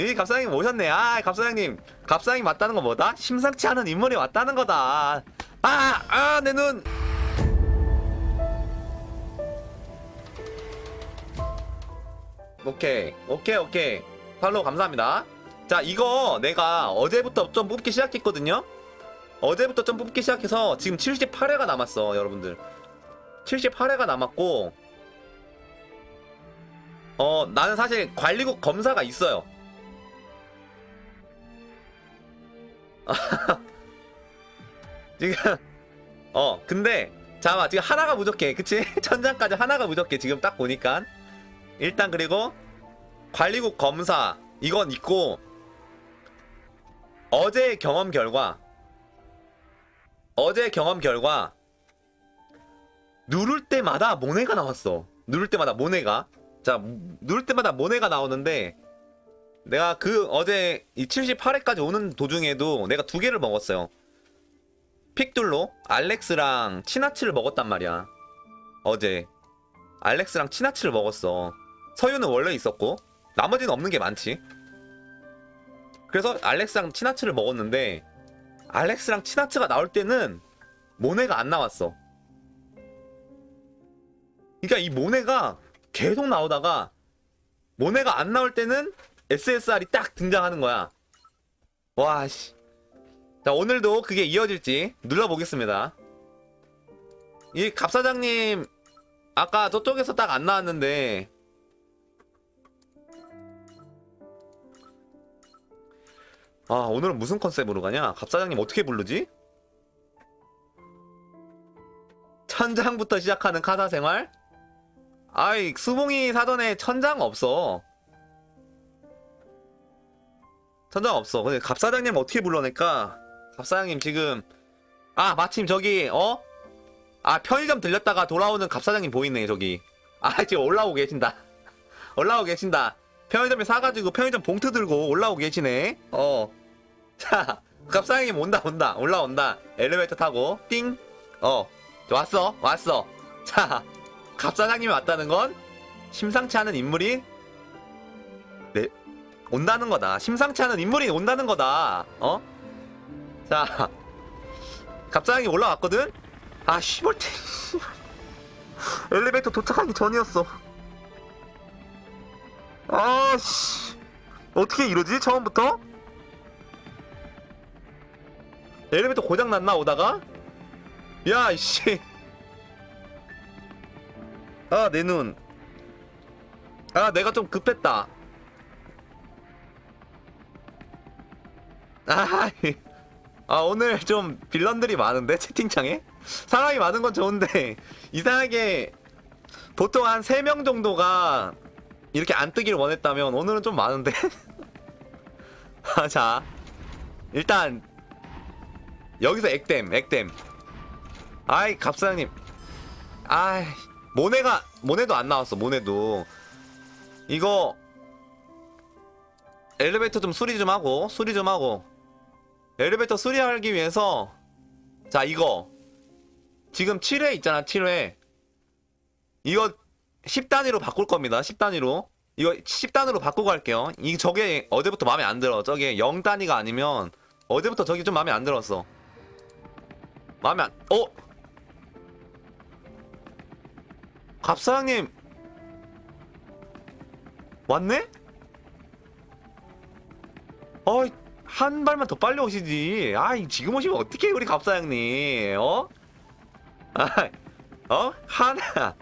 이 갑사장님 오셨네. 아, 갑사장님. 갑사장님 맞다는 거 뭐다? 심상치 않은 인물이 왔다는 거다. 아, 아, 내 눈. 오케이, 오케이, 오케이. 팔로우 감사합니다. 자, 이거 내가 어제부터 좀 뽑기 시작했거든요? 어제부터 좀 뽑기 시작해서 지금 78회가 남았어, 여러분들. 78회가 남았고, 어, 나는 사실 관리국 검사가 있어요. 지금, 어, 근데, 잠깐만, 지금 하나가 부족해. 그치? 천장까지 하나가 부족해. 지금 딱 보니까. 일단, 그리고, 관리국 검사, 이건 있고, 어제 경험 결과, 어제 경험 결과, 누를 때마다 모네가 나왔어. 누를 때마다 모네가. 자, 누를 때마다 모네가 나오는데, 내가 그 어제 이 78회까지 오는 도중에도 내가 두 개를 먹었어요. 픽둘로 알렉스랑 치나치를 먹었단 말이야. 어제. 알렉스랑 치나치를 먹었어. 서유는 원래 있었고, 나머지는 없는 게 많지. 그래서 알렉스랑 치나치를 먹었는데, 알렉스랑 치나치가 나올 때는 모네가 안 나왔어. 그러니까 이 모네가 계속 나오다가 모네가 안 나올 때는 SSR이 딱 등장하는 거야. 와 씨. 자 오늘도 그게 이어질지 눌러보겠습니다. 이 갑사장님 아까 저쪽에서 딱 안 나왔는데 아 오늘은 무슨 컨셉으로 가냐? 갑사장님 어떻게 부르지? 천장부터 시작하는 카사 생활? 아이 수봉이 사전에 천장 없어 천장 없어. 근데 갑사장님 어떻게 불러낼까? 갑사장님 지금 아 마침 저기 어? 아 편의점 들렸다가 돌아오는 갑사장님 보이네 저기. 아 지금 올라오고 계신다. 올라오고 계신다. 편의점에 사가지고 편의점 봉투 들고 올라오고 계시네. 어 자 갑사장님 온다 온다. 올라온다. 엘리베이터 타고. 띵 어. 왔어 왔어. 자 갑사장님이 왔다는 건 심상치 않은 인물이? 네 온다는 거다. 심상치 않은 인물이 온다는 거다. 어? 자 갑사장님 올라왔거든. 아 씨발 엘리베이터 도착하기 전이었어. 아 씨 어떻게 이러지 처음부터? 엘리베이터 고장 났나 오다가? 야 이씨. 아, 내 눈. 아, 내가 좀 급했다. 아, 오늘 좀 빌런들이 많은데, 채팅창에? 사람이 많은 건 좋은데, 이상하게, 보통 한 3명 정도가 이렇게 안 뜨기를 원했다면, 오늘은 좀 많은데? 아, 자. 일단, 여기서 액땜, 액땜. 아이, 갑사장님. 아이. 모네가 모네도 안 나왔어 모네도 이거 엘리베이터 좀 수리 좀 하고 수리 좀 하고 엘리베이터 수리하기 위해서 자 이거. 지금 7회 있잖아 7회. 이거 10단위로 바꿀 겁니다 10단위로. 이거 10단으로 바꾸고 할게요. 이 저게 어제부터 마음에 안 들어. 저게 0단위가 아니면 어제부터 저게 좀 마음에 안 들었어. 마음에 안 어? 갑사장님. 왔네? 어이 한 발만 더 빨리 오시지. 아이 지금 오시면 어떡해 우리 갑사장님 어? 아, 어? 하나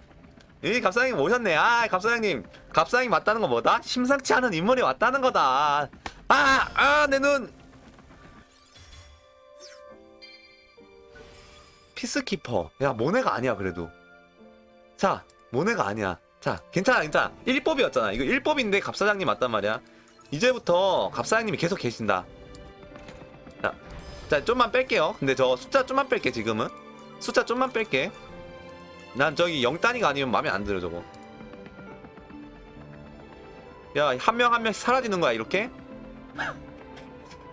이 갑사장님 오셨네. 아 갑사장님 갑사장님 맞다는 거 뭐다? 심상치 않은 인물이 왔다는 거다. 아, 아, 내 눈. 피스키퍼. 야, 모네가 아니야, 그래도. 자, 모네가 아니야. 자, 괜찮아, 괜찮아. 1법이었잖아. 이거 1법인데 갑사장님 맞단 말이야. 이제부터 갑사장님이 계속 계신다. 자, 자, 좀만 뺄게요. 근데 저 숫자 좀만 뺄게, 지금은. 숫자 좀만 뺄게. 난 저기 0단위가 아니면 마음에 안 들어, 저거. 야, 한 명 한 명씩 사라지는 거야, 이렇게?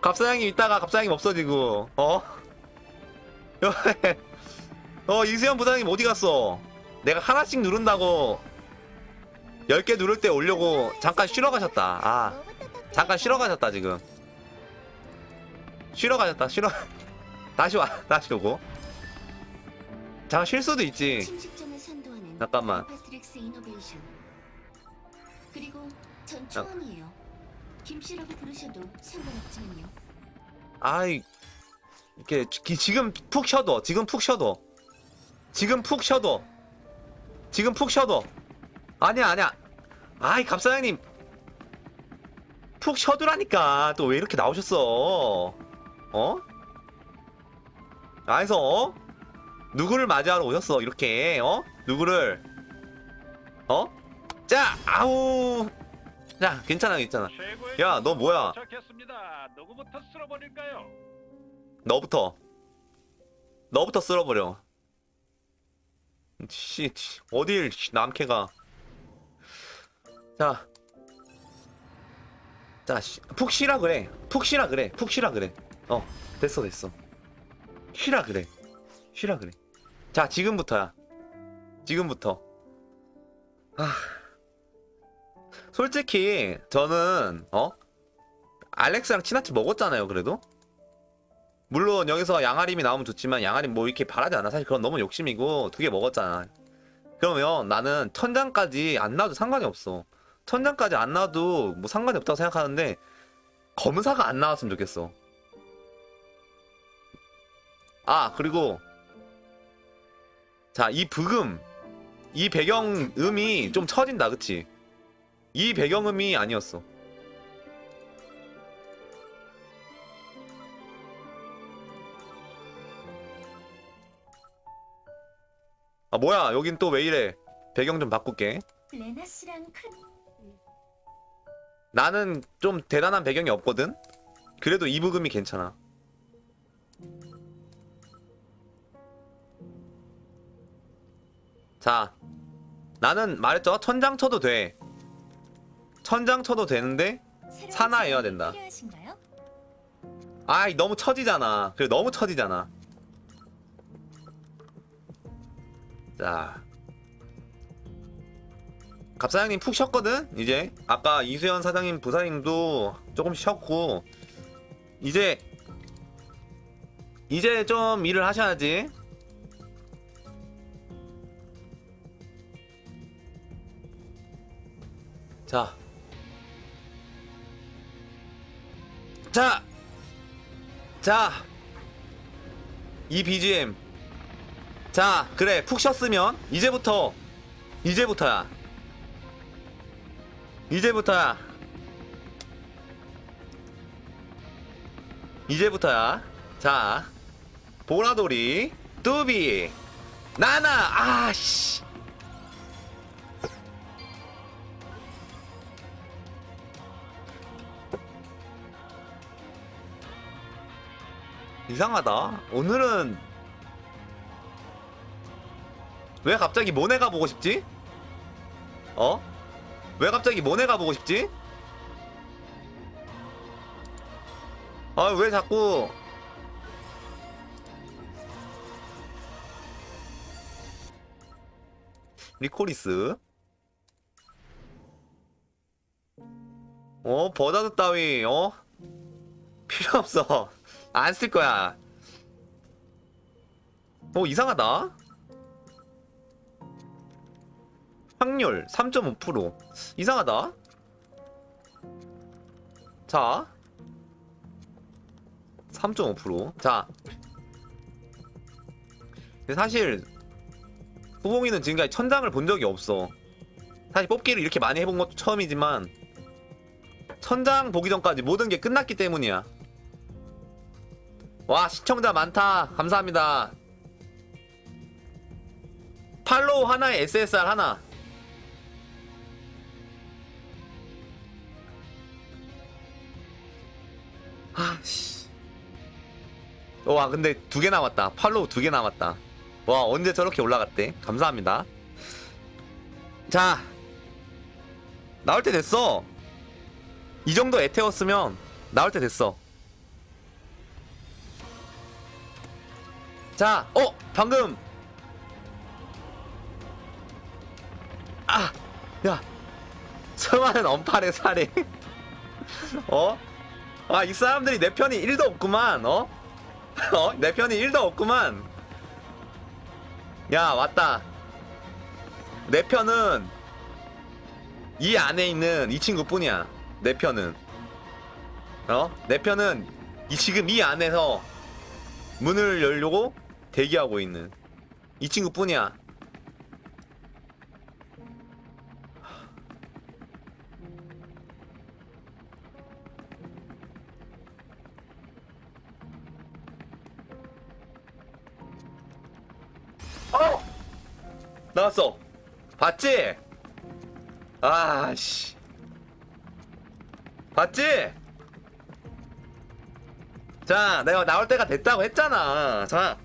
갑사장님 있다가 갑사장님 없어지고, 어? 어, 이수현 부사장님 어디 갔어? 내가 하나씩 누른다고 10개 누를 때 오려고 잠깐 쉬러 가셨다. 아, 잠깐 쉬러 가셨다 지금 쉬러 가셨다. 쉬러. 다시 와. 다시 오고. 잠깐 쉴 수도 있지. 잠깐만. 파트릭스 이노베이션. 그리고 전 초원이에요. 김씨라고 부르셔도 상관없지만요. 아이 이렇게 기- 지금 푹 쉬어도 지금 푹 쉬어도. 지금 푹 쉬어도. 지금 푹 쉬어도. 아니야 아니야. 아이 갑사장님. 푹 쉬어두라니까. 또 왜 이렇게 나오셨어 어? 아에서 어? 누구를 맞이하러 오셨어 이렇게 어? 누구를 어? 자 아우 자 괜찮아 괜찮아 야, 너 뭐야? 누구부터 쓸어버릴까요? 너부터 너부터 쓸어버려 씨 씨, 어딜 씨, 남캐가 자 자, 씨, 푹 쉬라 그래. 푹 쉬라 그래. 푹 쉬라 그래. 어, 됐어, 됐어. 쉬라 그래. 쉬라 그래. 자, 지금부터야. 지금부터. 아. 솔직히, 저는, 어? 알렉스랑 치나치 먹었잖아요, 그래도? 물론 여기서 양아림이 나오면 좋지만 양아림 뭐 이렇게 바라지 않아. 사실 그건 너무 욕심이고 두 개 먹었잖아. 그러면 나는 천장까지 안 놔도 상관이 없어. 천장까지 안 놔도 뭐 상관이 없다고 생각하는데 검사가 안 나왔으면 좋겠어. 아 그리고 자 이 브금 이 배경음이 좀 처진다 그치? 이 배경음이 아니었어. 아 뭐야 여긴 또 왜 이래? 배경 좀 바꿀게. 레나 씨랑 큰 나는 좀 대단한 배경이 없거든. 그래도 이 부금이 괜찮아. 자, 나는 말했죠. 천장 쳐도 돼. 천장 쳐도 되는데, 산화해야 된다. 아이 너무 처지잖아. 그래 너무 처지잖아. 자, 갑 사장님 푹 쉬었거든. 이제 아까 이수연 사장님 부사님도 조금 쉬었고 이제 이제 좀 일을 하셔야지. 자, 자. 자, 이 BGM. 자, 그래, 푹 쉬었으면, 이제부터, 이제부터야. 이제부터야. 이제부터야. 자, 보라돌이, 뚜비, 나나, 아씨. 이상하다. 오늘은 왜 갑자기 모네가 보고 싶지? 어? 왜 갑자기 모네가 보고 싶지? 아, 왜 자꾸 리코리스 어, 버다드 따위, 어? 필요 없어. 안 쓸 거야. 어, 이상하다. 확률 3.5% 이상하다. 자. 3.5%. 자. 근데 사실 후봉이는 지금까지 천장을 본 적이 없어. 사실 뽑기를 이렇게 많이 해본 것도 처음이지만 천장 보기 전까지 모든 게 끝났기 때문이야. 와 시청자 많다. 감사합니다. 팔로우 하나에 SSR 하나. 아씨. 와 근데 두 개 남았다. 팔로우 두 개 남았다. 와 언제 저렇게 올라갔대? 감사합니다. 자 나올 때 됐어. 이 정도 애태웠으면 나올 때 됐어 자, 어, 방금. 아, 야, 수많은 언팔의 살해. 어? 아, 이 사람들이 내 편이 1도 없구만, 어? 어? 내 편이 1도 없구만. 야, 왔다. 내 편은 이 안에 있는 이 친구뿐이야. 내 편은. 어? 내 편은 이 지금 이 안에서 문을 열려고 대기하고 있는 이 친구뿐이야. 어! 나왔어. 봤지? 아씨. 봤지? 자, 내가 나올 때가 됐다고 했잖아. 자.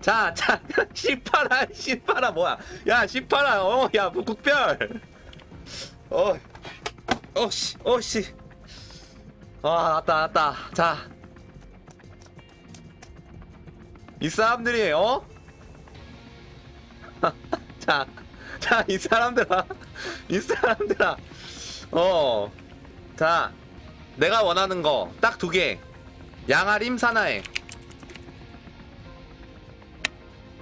자, 자, 씨파라, 씨파라, 뭐야. 야, 씨파라, 어, 야, 뭐 국별. 어, 어, 씨, 어, 씨. 아, 왔다, 왔다. 자. 이 사람들이, 어? 자, 자, 이 사람들아, 이 사람들아, 어, 자, 내가 원하는 거 딱 두 개, 양아림 사나이,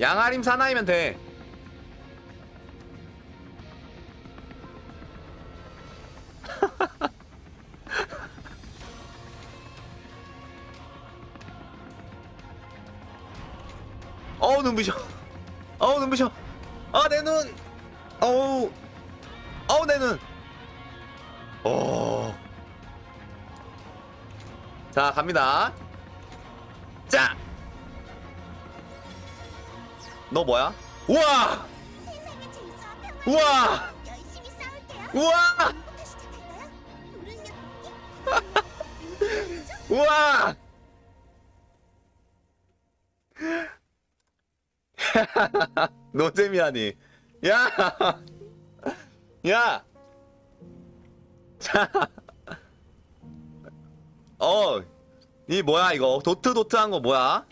양아림 사나이면 돼. 어우 눈부셔. 어우 눈부셔. 아내 눈. 어우. 어우 내 눈. 어. 자 갑니다. 자. 너 뭐야? 우와. 우와. 우와. 우와. 노잼이라니. 야. 야. 자. 어. 이 뭐야 이거? 도트 도트한 거 뭐야?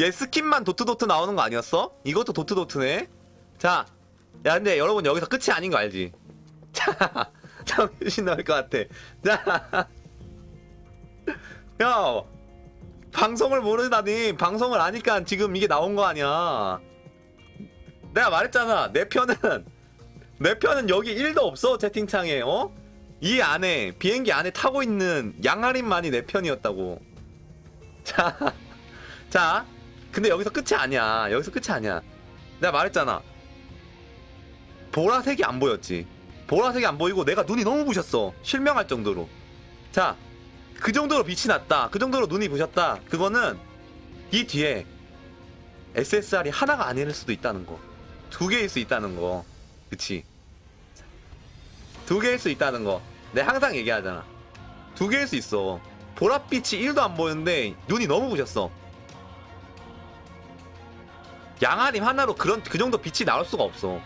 얘 스킨만 도트 도트 나오는 거 아니었어? 이것도 도트 도트네. 자. 야 근데 여러분 여기서 끝이 아닌 거 알지? 자. 정신 나올 것 같아. 자. 야. 방송을 모르다니 방송을 아니까 지금 이게 나온 거 아니야. 내가 말했잖아. 내 편은 내 편은 여기 1도 없어 채팅창에 어? 이 안에 비행기 안에 타고 있는 양아림만이 내 편이었다고. 자, 자, 근데 여기서 끝이 아니야. 여기서 끝이 아니야. 내가 말했잖아. 보라색이 안 보였지. 보라색이 안 보이고 내가 눈이 너무 부셨어. 실명할 정도로. 자, 그 정도로 빛이 났다. 그 정도로 눈이 부셨다. 그거는 이 뒤에 SSR이 하나가 아닐 수도 있다는 거. 두 개일 수 있다는 거. 그치? 두 개일 수 있다는 거. 내가 항상 얘기하잖아. 두 개일 수 있어. 보랏빛이 1도 안 보이는데 눈이 너무 부셨어. 양아림 하나로 그런 그 정도 빛이 나올 수가 없어.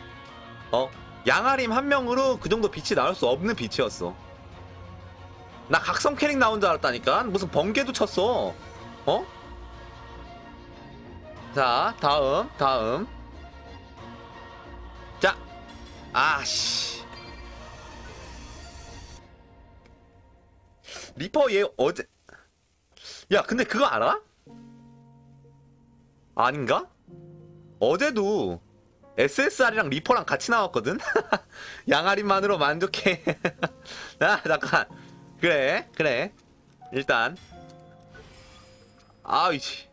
어? 양아림 한 명으로 그 정도 빛이 나올 수 없는 빛이었어. 나 각성 캐릭 나온 줄 알았다니까 무슨 번개도 쳤어 어? 자 다음 다음 자 아씨 리퍼 얘 어제 야 근데 그거 알아? 아닌가? 어제도 SSR이랑 리퍼랑 같이 나왔거든? 양아림만으로 만족해 아 잠깐 그래 그래 일단 아이씨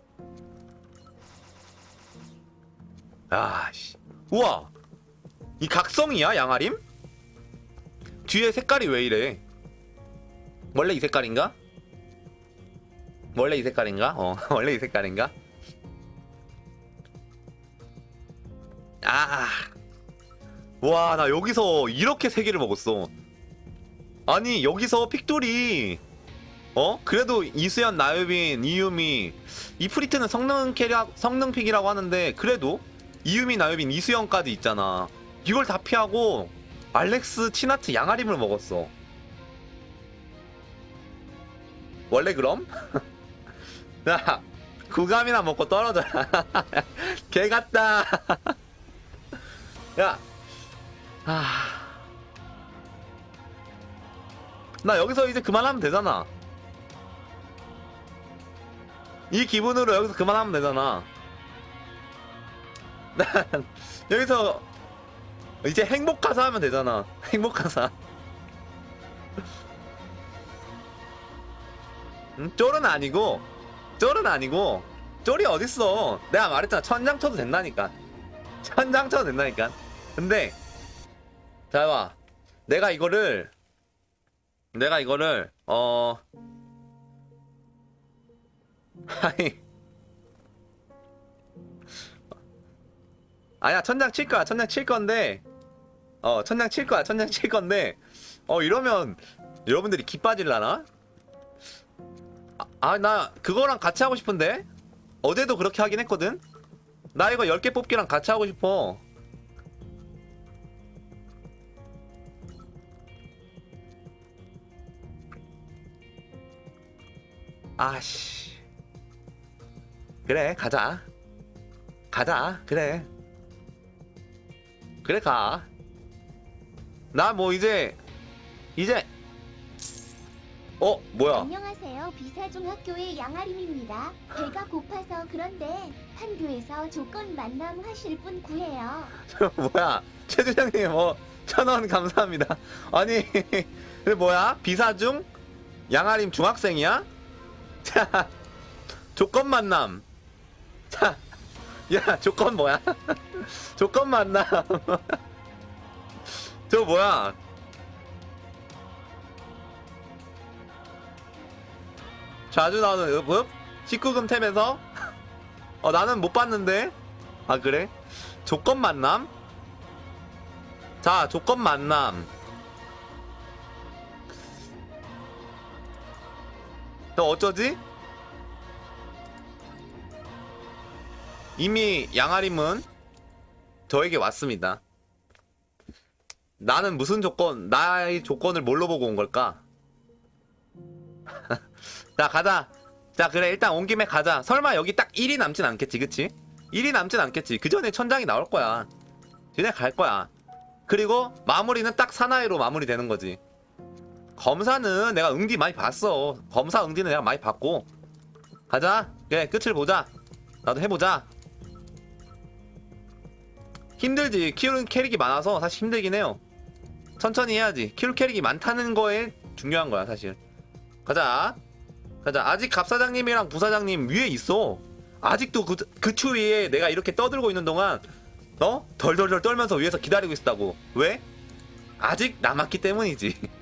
아씨 우와 이 각성이야 양아림? 뒤에 색깔이 왜 이래 원래 이 색깔인가? 원래 이 색깔인가? 어 원래 이 색깔인가? 아 와, 나 여기서 이렇게 세 개를 먹었어. 아니, 여기서 픽돌이, 어? 그래도 이수연, 나유빈, 이유미, 이프리트는 성능 캐릭, 성능 픽이라고 하는데, 그래도 이유미, 나유빈, 이수연까지 있잖아. 이걸 다 피하고, 알렉스, 치나트, 양아림을 먹었어. 원래 그럼? 야, 구감이나 먹고 떨어져라. 개 같다. 야, 아. 나 여기서 이제 그만하면 되잖아. 이 기분으로 여기서 그만하면 되잖아. 난 여기서 이제 행복하사 하면 되잖아. 행복하사. 음, 쫄은 아니고, 쫄은 아니고, 쫄이 어딨어. 내가 말했잖아. 천장 쳐도 된다니까. 천장 쳐도 된다니까. 근데, 자, 봐. 내가 이거를, 내가 이거를, 어, 아니. 아야, 천장 칠 거야. 천장 칠 건데, 어, 천장 칠 거야. 천장 칠 건데, 어, 이러면 여러분들이 기 빠질라나? 아, 아, 나 그거랑 같이 하고 싶은데? 어제도 그렇게 하긴 했거든? 나 이거 10개 뽑기랑 같이 하고 싶어. 아씨. 그래, 가자. 가자, 그래. 그래, 가. 나 뭐 이제, 이제, 어, 뭐야. 안녕하세요. 비사중학교의 양아림입니다. 배가 고파서 그런데 판교에서 조건 만남 하실 분 구해요. 저 뭐야 최주장님 뭐 천 원 감사합니다 아니 그 뭐야 비사중 양아림 중학생이야 자 조건 만남. 자 야 조건 뭐야? 조건 만남. 저 뭐야? 자주 나오는 읍읍 19금 탭에서? 어 나는 못 봤는데. 아 그래? 조건 만남? 자, 조건 만남. 너 어쩌지? 이미 양아림은 저에게 왔습니다. 나는 무슨 조건, 나의 조건을 뭘로 보고 온 걸까? 자, 가자. 자, 그래, 일단 온 김에 가자. 설마 여기 딱 1이 남진 않겠지, 그치? 1이 남진 않겠지. 그 전에 천장이 나올 거야. 그냥 갈 거야. 그리고 마무리는 딱 사나이로 마무리되는 거지. 검사는 내가 응디 많이 봤어. 검사 응디는 내가 많이 봤고. 가자. 그래, 끝을 보자. 나도 해보자. 힘들지. 키우는 캐릭이 많아서 사실 힘들긴 해요. 천천히 해야지. 키울 캐릭이 많다는 거에 중요한 거야, 사실. 가자. 가자. 아직 갑사장님이랑 부사장님 위에 있어. 아직도 그, 그 추위에 내가 이렇게 떠들고 있는 동안 어? 덜덜덜 떨면서 위에서 기다리고 있다고 왜? 아직 남았기 때문이지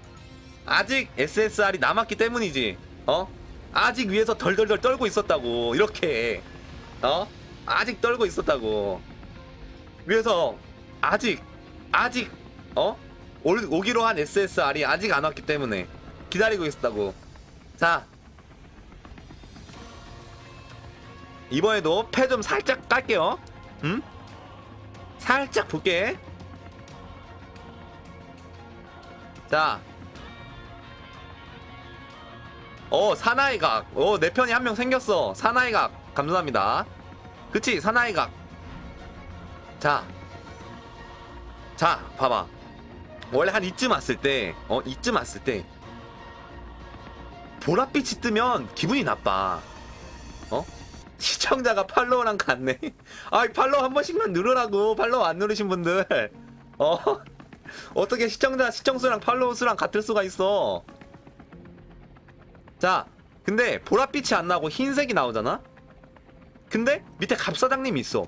아직 SSR이 남았기 때문이지 어? 아직 위에서 덜덜덜 떨고 있었다고 이렇게 어? 아직 떨고 있었다고 위에서 아직 아직 어? 올, 오기로 한 SSR이 아직 안 왔기 때문에 기다리고 있었다고 자 이번에도 패 좀 살짝 깔게요. 음? 살짝 볼게. 자. 어, 사나이 각. 어, 내 편이 한 명 생겼어. 사나이 각. 감사합니다. 그치, 사나이 각. 자. 자, 봐봐. 원래 한 이쯤 왔을 때, 어, 이쯤 왔을 때, 보랏빛이 뜨면 기분이 나빠. 어? 시청자가 팔로우랑 같네. 아, 팔로우 한 번씩만 누르라고. 팔로우 안 누르신 분들. 어? 어떻게 시청자 시청 수랑 팔로우 수랑 같을 수가 있어? 자, 근데 보랏빛이 안 나고 흰색이 나오잖아? 근데 밑에 갑사장님이 있어.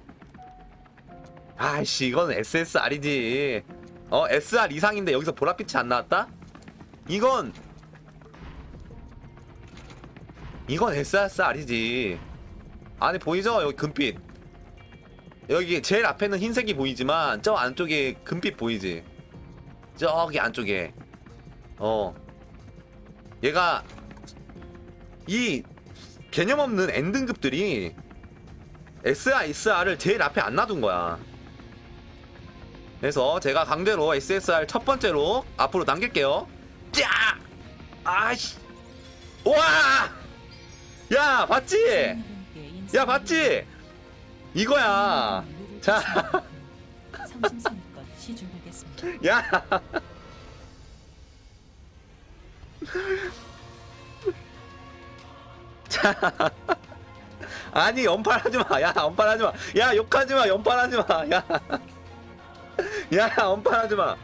아이씨, 이건 SSR이지. 어, SR 이상인데 여기서 보랏빛이 안 나왔다? 이건 이건 SSR이지. 안에 보이죠? 여기 금빛. 여기 제일 앞에는 흰색이 보이지만 저 안쪽에 금빛 보이지? 저기 안쪽에. 어. 얘가 이 개념 없는 N등급들이 SR, SR을 제일 앞에 안 놔둔 거야. 그래서 제가 강제로 SSR 첫 번째로 앞으로 당길게요. 짜! 아이씨! 와! 야, 봤지? 야, 봤지? 이거야. 자. 야! 아니 연팔하지 마. 야 연팔하지 마. 야 욕하지 마. 연팔하지 마. 야. 야 연팔하지 마.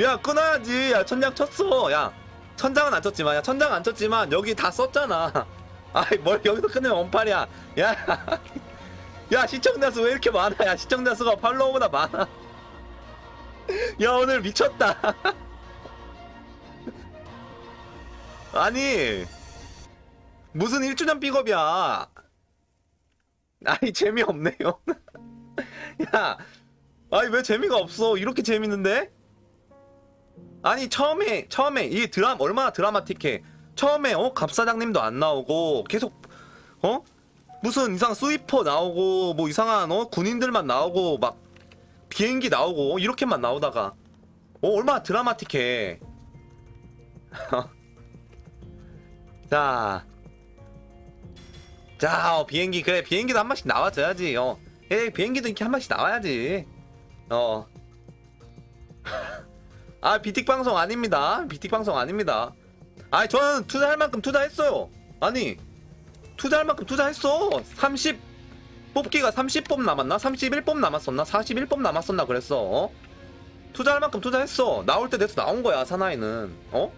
야 끊어야지. 야 천장 쳤어. 야 천장은 안 쳤지만 야 천장 안 쳤지만 여기 다 썼잖아. 아이 뭘 여기서 끝내면 원팔이야. 야. 야 시청자 수 왜 이렇게 많아? 야 시청자 수가 팔로우보다 많아. 야 오늘 미쳤다. 아니 무슨 1주년 픽업이야. 아니 재미없네요. 야, 아니 왜 재미가 없어? 이렇게 재밌는데? 아니 처음에 처음에 이 드라마 얼마나 드라마틱해. 처음에 어 갑사장님도 안 나오고 계속 어 무슨 이상 스위퍼 나오고 뭐 이상한 어 군인들만 나오고 막 비행기 나오고 이렇게만 나오다가 어 얼마나 드라마틱해. 자. 자, 어, 비행기 그래 비행기도 한 번씩 나와줘야지. 어, 예, 비행기도 이렇게 한 번씩 나와야지. 어. 아, 비틱 방송 아닙니다. 비틱 방송 아닙니다. 아, 저는 투자할 만큼 투자했어요. 아니, 투자할 만큼 투자했어. 30 뽑기가 30뽑 남았나? 31뽑 남았었나? 41뽑 남았었나 그랬어. 어? 투자할 만큼 투자했어. 나올 때 돼서 나온 거야, 사나이는. 어?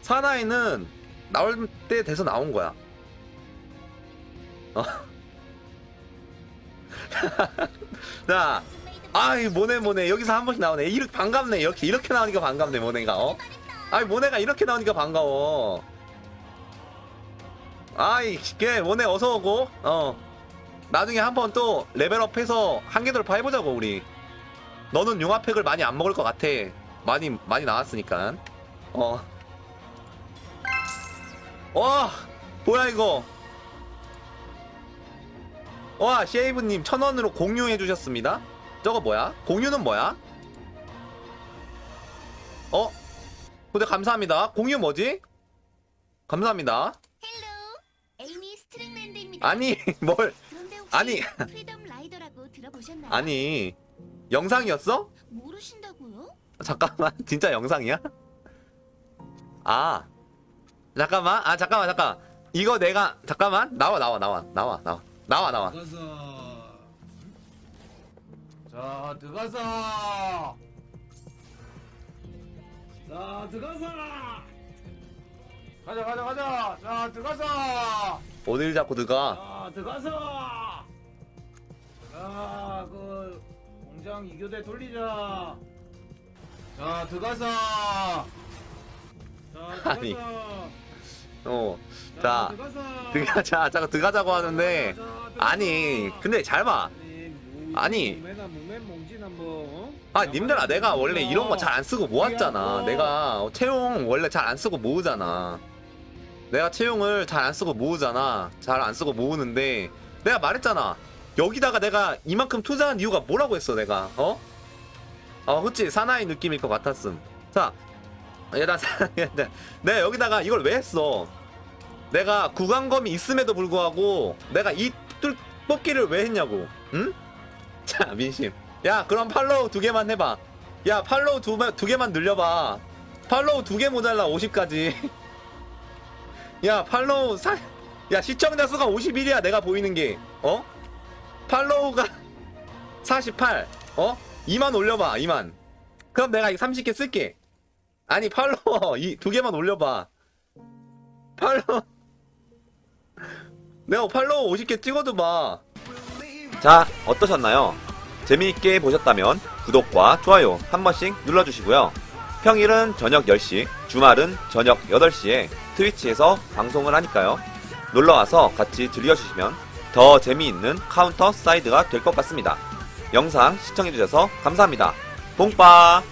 사나이는 나올 때 돼서 나온 거야. 어? 자, 아이 모네 모네 여기서 한 번씩 나오네. 이렇게 반갑네. 이렇게 이렇게 나오니까 반갑네 모네가. 어? 아이 모네가 이렇게 나오니까 반가워. 아이 걔 모네 어서 오고. 어. 나중에 한 번 또 레벨업해서 한계 돌파 해보자고 우리. 너는 융화팩을 많이 안 먹을 것 같아. 많이 많이 나왔으니까. 어. 와 뭐야 이거. 와 쉐이브님 천원으로 공유해 주셨습니다 저거 뭐야? 공유는 뭐야? 어? 근데 감사합니다 공유 뭐지? 감사합니다 헬로 에이미 스트링랜드입니다. 아니 뭘 그런데 혹시 아니. 프리덤 라이더라고 들어보셨나요? 아니 영상이었어? 모르신다고요? 잠깐만 진짜 영상이야? 아 잠깐만 아 잠깐만 잠깐 이거 내가 잠깐만 나와 나와 나와 나와 나와 나와 나와. 들어가서. 자 들어가서. 자 들어가서. 가자 가자 가자. 자 들어가서. 어딜 자꾸 들어가? 자 들어가서. 자그 공장 이교대 돌리자. 자 들어가서. 자 아니, 들어가서 어 자, 들어가자 잠깐 들어가자고 하는데. 아니 근데 아니. 몽진 한번 어? 아 님들아 내가 원래 이런 거 잘 안 쓰고 모았잖아 내가 채용 원래 잘 안 쓰고 모으잖아 내가 채용을 잘 안 쓰고 모으잖아 잘 안 쓰고 모으는데 내가 말했잖아 여기다가 내가 이만큼 투자한 이유가 뭐라고 했어 내가 어? 어 그치 사나이 느낌일 것 같았음 자 얘나 내가 여기다가 이걸 왜 했어? 내가 구강검이 있음에도 불구하고 내가 이 뚫- 뽑기를 왜 했냐고. 응? 자 민심. 야 그럼 팔로우 두 개만 해봐. 야 팔로우 두, 개- 두 개만 늘려봐. 팔로우 두 개 모자라 50까지. 야 팔로우 사... 야 시청자 수가 51이야 내가 보이는 게. 어? 팔로우가 48 어? 2만 올려봐 2만. 그럼 내가 이 30개 쓸게 아니 팔로워 이 두 개만 올려봐 팔로우 내가 팔로우 50개 찍어줘봐 자 어떠셨나요? 재미있게 보셨다면 구독과 좋아요 한 번씩 눌러주시고요. 평일은 저녁 10시, 주말은 저녁 8시에 트위치에서 방송을 하니까요. 놀러와서 같이 즐겨주시면 더 재미있는 카운터 사이드가 될 것 같습니다. 영상 시청해주셔서 감사합니다. 봉빠!